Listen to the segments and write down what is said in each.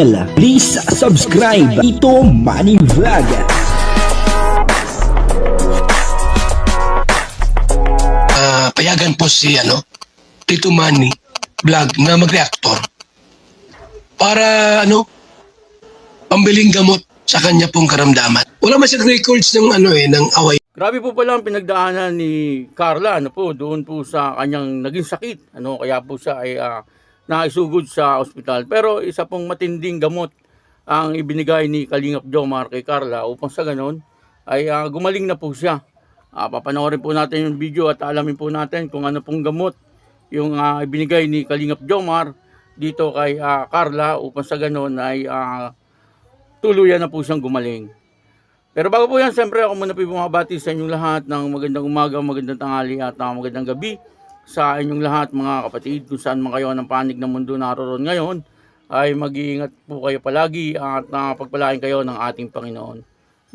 Please subscribe Ito Money Vlog. Ah, payagan po si ano, Tito Manny vlog na mag-reactor para ano pambiling gamot sa kanya pong karamdaman. Wala man siyang records ng ano eh ng away Grabe po pala ang pinagdaanan ni Carla ano po doon po sa kanyang naging sakit ano kaya po siya ay ah, naisugod sa ospital pero isa pong matinding gamot ang ibinigay ni Kalingap Jomar kay Carla upang sa ganon ay ah, gumaling na po siya. Ah, papanoorin po natin yung video at alamin po natin kung ano pong gamot yung ah, ibinigay ni Kalingap Jomar dito kay ah, Carla upang sa ganon ay ah, tuluyan na po siyang gumaling. Pero bago po yan, siyempre ako muna po bumabati sa inyong lahat ng magandang umaga, magandang tanghali at uh, magandang gabi sa inyong lahat mga kapatid kung saan man kayo ng panig ng mundo naroon ngayon ay mag-iingat po kayo palagi at uh, pagpalain kayo ng ating Panginoon.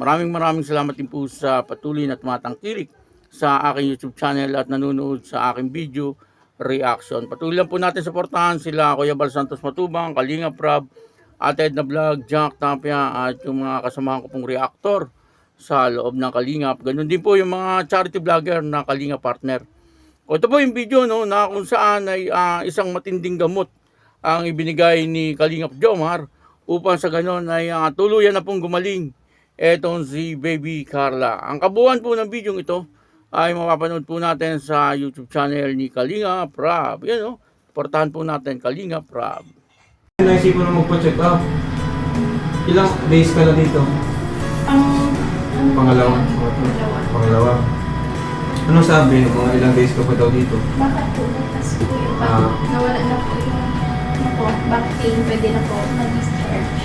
Maraming maraming salamat din po sa patuloy na tumatangkilik sa aking YouTube channel at nanonood sa aking video reaction. Patuloy lang po natin suportahan sila Kuya Bal Santos Matubang, Kalinga Prab, Ate Edna Vlog, Jack Tapia at yung mga kasamahan ko pong reactor sa loob ng Kalingap. Ganun din po yung mga charity vlogger na Kalinga partner. O ito po yung video no, na kung saan ay ah, isang matinding gamot ang ibinigay ni Kalingap Jomar upang sa ganon ay ah, tuluyan na pong gumaling etong si Baby Carla. Ang kabuuan po ng video ito ay mapapanood po natin sa YouTube channel ni Kalinga Prab. Yan o, portahan po natin Kalinga Prab. Naisip mo na magpa-check up. Ilang days ka na dito? Ang ano, Pangalawa? Dalawa. Pangalawa. Ano sabi? Mga ilang days ka pa daw dito? Baka po bukas po yung pag Ah. nawala na po yung ano po, back pain, pwede na po mag-discharge.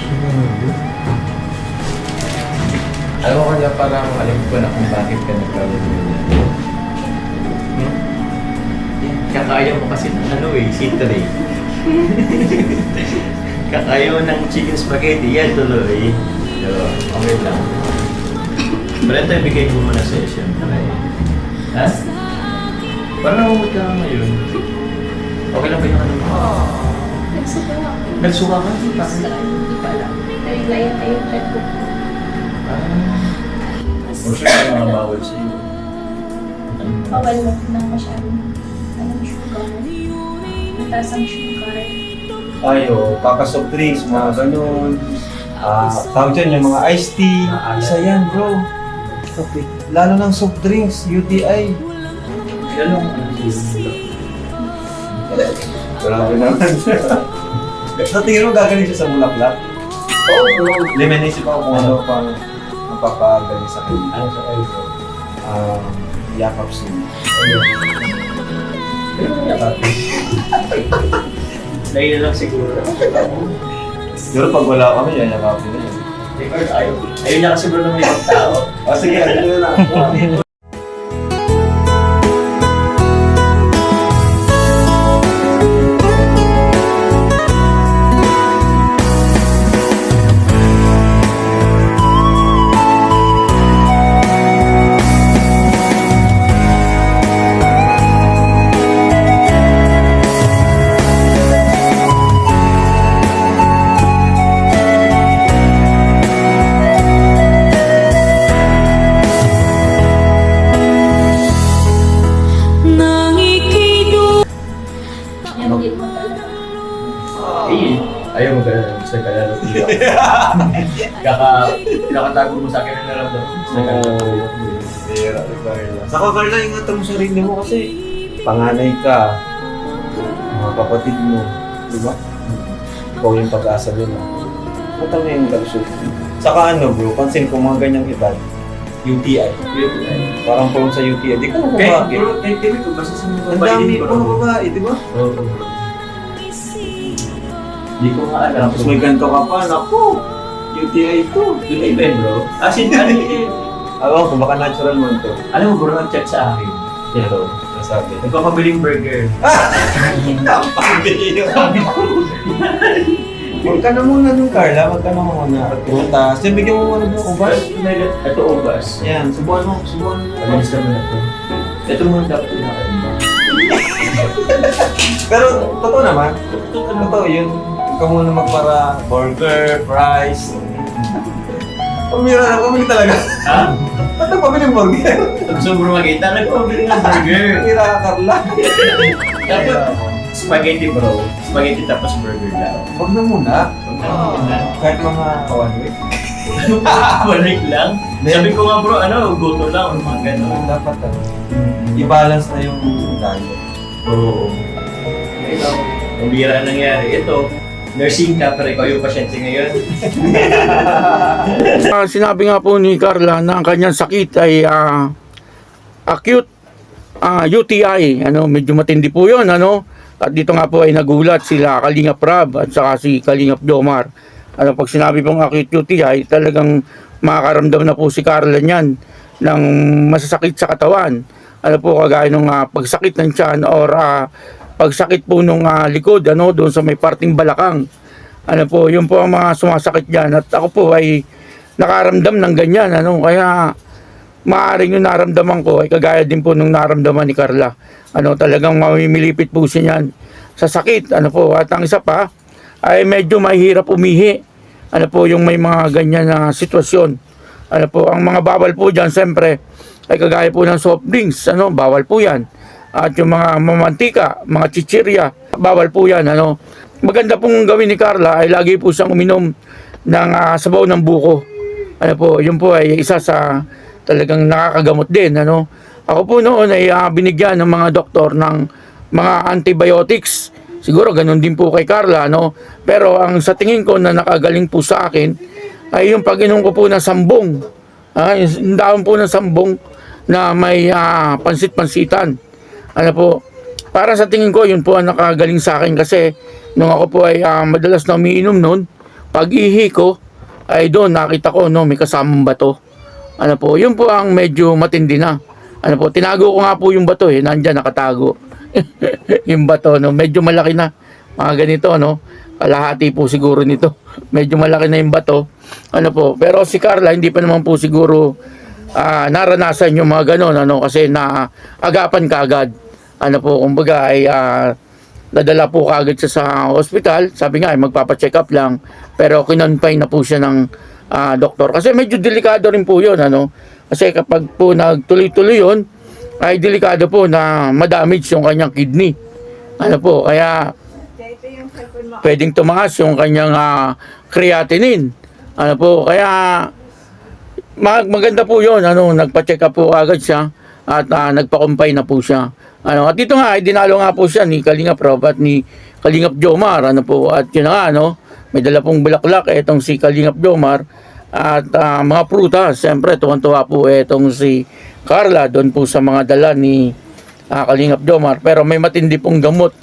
Alam ko kanya parang alam ko na kung bakit ka nagkaroon ganyan. Hmm? Kakaya mo kasi ng ano eh, sitri. Kakaya mo ng chicken spaghetti, yan tuloy. So, okay lang. Pero ito ibigay ko muna sa iyo, syempre. Ha? Parang namumot ka nga ngayon. Okay lang ba yung ano mo? Nagsuka nga po. Nagsuka ka? Bakit? hindi pa alam. Dahil layan tayo yung blood ko. Ah. O siya yung mga bawal sa iyo. Ano? Bawal na po ng masyadong anong sugar. Mataas ang sugar. Ayo, kaka soft drinks, mga ganun. Ah, tawag dyan yung mga iced tea. Isa yan, bro. Lalo ng soft drinks, UTI. Ano ano sa'yo? Grabe naman. Sa tingin mo gagaling siya sa bulaklak? Oo, bro. Hindi, may naisip ako kung ano pang mapapagaling sa akin. Ano sa iyo? Um, yakap. Pero kaya ka. Dahil lang siguro. Pero pag wala kami, yayakapin na yun. Ayaw. Ayaw niya kasi bro ng may tao. Ah, sige, ano na Eh, ayaw mo ganun. Gusto ka lalo. Kaka, kakatago mo sa akin ang naramdaman. Gusto ka lalo. Pera, Carla. Saka Carla, ingatan mo sarili mo kasi panganay ka. Mga kapatid mo. Di ba? Ikaw yung pag-asa nila. Matang na yung luxury. Saka ano bro, pansin ko mga ganyang edad, UTI. Parang prone sa UTI. Di ko na Kaya, bakit. bro, kaya ko kasi sa mga Ang dami po ng babae, di ba? Oo. Hindi ko nga alam. Tapos may ganito ka pa, naku, UTI to. Hindi ba bro? As in, ano yun? Alam ko, baka natural man to. Alam mo bro, nag-chat sa akin. Ito. Nasabi. Nagpapabiling burger. Napakabili yung Huwag ka na muna nung Carla, huwag ka na muna. At prutas. Yan, bigyan mo muna ng ubas. Ito ubas. Yan, subuhan mo, subuhan mo. Pagalis naman ito. Ito muna dapat pinakain. Pero, totoo naman. Totoo yun. Ikaw muna magpara burger, fries. Pumira na, pumili talaga. Ha? Ba't na pumili ng burger? Pag sobrang magkita, nagpabili ng burger. Pumira ka, Carla. Dapat spaghetti bro. Spaghetti tapos burger lang. Huwag na muna. Kahit mga kawan week. Balik lang. Sabi ko nga bro, ano, guto lang. Mga gano'n. Dapat ano, i-balance na yung diet. Oo. Ikaw, ang bira nangyari. Ito, nursing ka, pero ikaw yung pasyente ngayon. Ah, sinabi nga po ni Carla na ang kanyang sakit ay ah, acute ah, UTI. Ano, medyo matindi po 'yon, ano? At dito nga po ay nagulat sila Kalingap Rab at saka si Kalingap Jomar. Ano, pag sinabi pong acute UTI, talagang makakaramdam na po si Carla niyan ng masasakit sa katawan. Ano po, kagaya ng ah, pagsakit ng tiyan or ah, pagsakit po nung ah, likod, ano, doon sa may parting balakang. Ano po, yun po ang mga sumasakit dyan. At ako po ay nakaramdam ng ganyan. Ano, kaya maaaring yung naramdaman ko ay kagaya din po nung naramdaman ni Carla. Ano, talagang mamimilipit po siya niyan sa sakit. Ano po, at ang isa pa ay medyo mahirap umihi. Ano po, yung may mga ganyan na sitwasyon. Ano po, ang mga bawal po dyan, siyempre, ay kagaya po ng soft drinks. Ano, bawal po yan. At yung mga mamantika, mga chichirya, bawal po yan. Ano, maganda pong gawin ni Carla ay lagi po siyang uminom ng ah, sabaw ng buko. Ano po, yun po ay isa sa talagang nakakagamot din. Ano? Ako po noon ay ah, binigyan ng mga doktor ng mga antibiotics. Siguro ganun din po kay Carla. No? Pero ang sa tingin ko na nakagaling po sa akin ay yung pag-inom ko po ng sambong. Ah, yung daon po ng sambong na may ah, pansit-pansitan. Ano po, para sa tingin ko, yun po ang nakagaling sa akin kasi nung ako po ay ah, madalas na umiinom noon, pag ihi ko, ay doon nakita ko no, may kasamang bato. Ano po, yun po ang medyo matindi na. Ano po, tinago ko nga po yung bato eh, nandyan nakatago. yung bato, no, medyo malaki na. Mga ganito, no, kalahati po siguro nito. Medyo malaki na yung bato. Ano po, pero si Carla, hindi pa naman po siguro ah, naranasan yung mga ganon, ano, kasi na agapan kaagad. Ano po, kumbaga ay ah, nadala po kaagad siya sa hospital. Sabi nga, ay magpapacheck up lang. Pero kinonfine na po siya ng ah, doktor. Kasi medyo delikado rin po yun. Ano? Kasi kapag po nagtuloy-tuloy yun, ay delikado po na madamage yung kanyang kidney. Ano po, kaya pwedeng tumaas yung kanyang ah, creatinine. Ano po, kaya mag maganda po yun. Ano, nagpa-check up po agad siya at ah, nagpa-compine na po siya. Ano, at dito nga, ay dinalo nga po siya ni Kalingap Rob at ni Kalingap Jomar. Ano po, at yun nga, ano, may dala pong bulaklak itong si Kalingap Jomar at ah, mga prutas. Siyempre, tuwan-tuwa po itong si Carla doon po sa mga dala ni ah, Kalingap Jomar. Pero may matindi pong gamot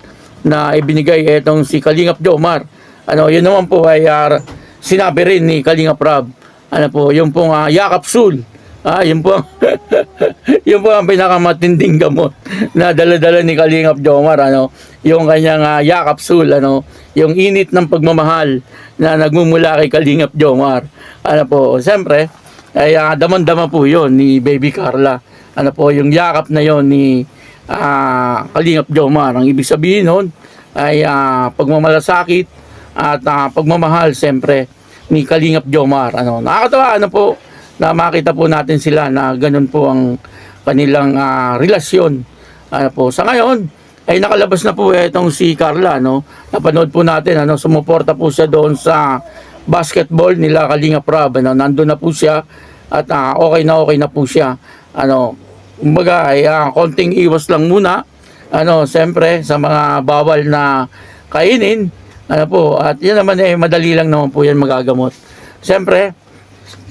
na ibinigay itong si Kalingap Jomar. Ano, yun naman po ay ah, sinabi rin ni Kalingap Rob. Ano po, yung pong uh, yakapsul. Ah, yun po, yun po ang pinakamatinding gamot na dala-dala ni Kalingap Jomar, ano, yung kanyang uh, yakapsul, ano, yung init ng pagmamahal na nagmumula kay Kalingap Jomar. Ano po, siyempre, ay ah, daman-dama po yun ni Baby Carla. Ano po, yung yakap na yon ni ah, Kalingap Jomar. Ang ibig sabihin nun ay ah, pagmamalasakit at ah, pagmamahal, siyempre, ni Kalingap Jomar. Ano, nakakatawa, ano po, na makita po natin sila na ganun po ang kanilang ah, relasyon. Ano po, sa ngayon, ay nakalabas na po itong si Carla, no? Napanood po natin, ano, sumuporta po siya doon sa basketball nila Kalingap Rab, ano, nandun na po siya at ah, okay na okay na po siya. Ano, kumbaga, ay ah, konting iwas lang muna. Ano, siyempre, sa mga bawal na kainin, ano po, at yan naman eh, madali lang naman po yan magagamot. Siyempre,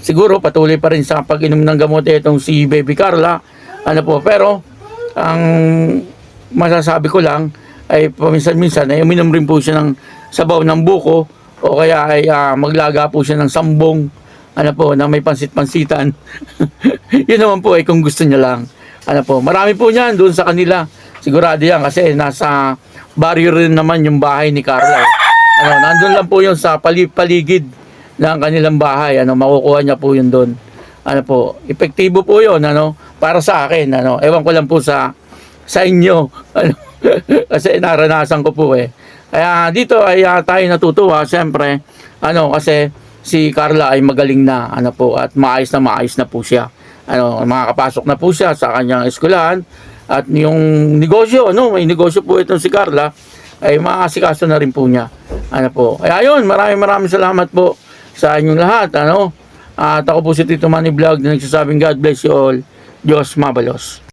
siguro patuloy pa rin sa pag-inom ng gamot itong si Baby Carla. Ano po, pero ang masasabi ko lang ay paminsan-minsan ay uminom rin po siya ng sabaw ng buko o kaya ay ah, maglaga po siya ng sambong ano po, na may pansit-pansitan. Yun naman po ay kung gusto niya lang. Ano po, marami po niyan doon sa kanila. Sigurado yan kasi nasa barrio rin naman yung bahay ni Carla. Ano, nandun lang po yun sa pali- paligid ng kanilang bahay. Ano, makukuha niya po yun doon. Ano po, epektibo po yun, ano, para sa akin, ano, ewan ko lang po sa, sa inyo, ano, kasi naranasan ko po eh. Kaya dito ay ah, tayo natutuwa, siyempre, ano, kasi si Carla ay magaling na, ano po, at maayos na maayos na po siya. Ano, makakapasok na po siya sa kanyang eskwelahan, at yung negosyo, ano, may negosyo po itong si Carla, ay makakasikaso na rin po niya. Ano po. Kaya yun, maraming maraming salamat po sa inyong lahat, ano. At ako po si Tito Manny Vlog na nagsasabing God bless you all. Diyos mabalos.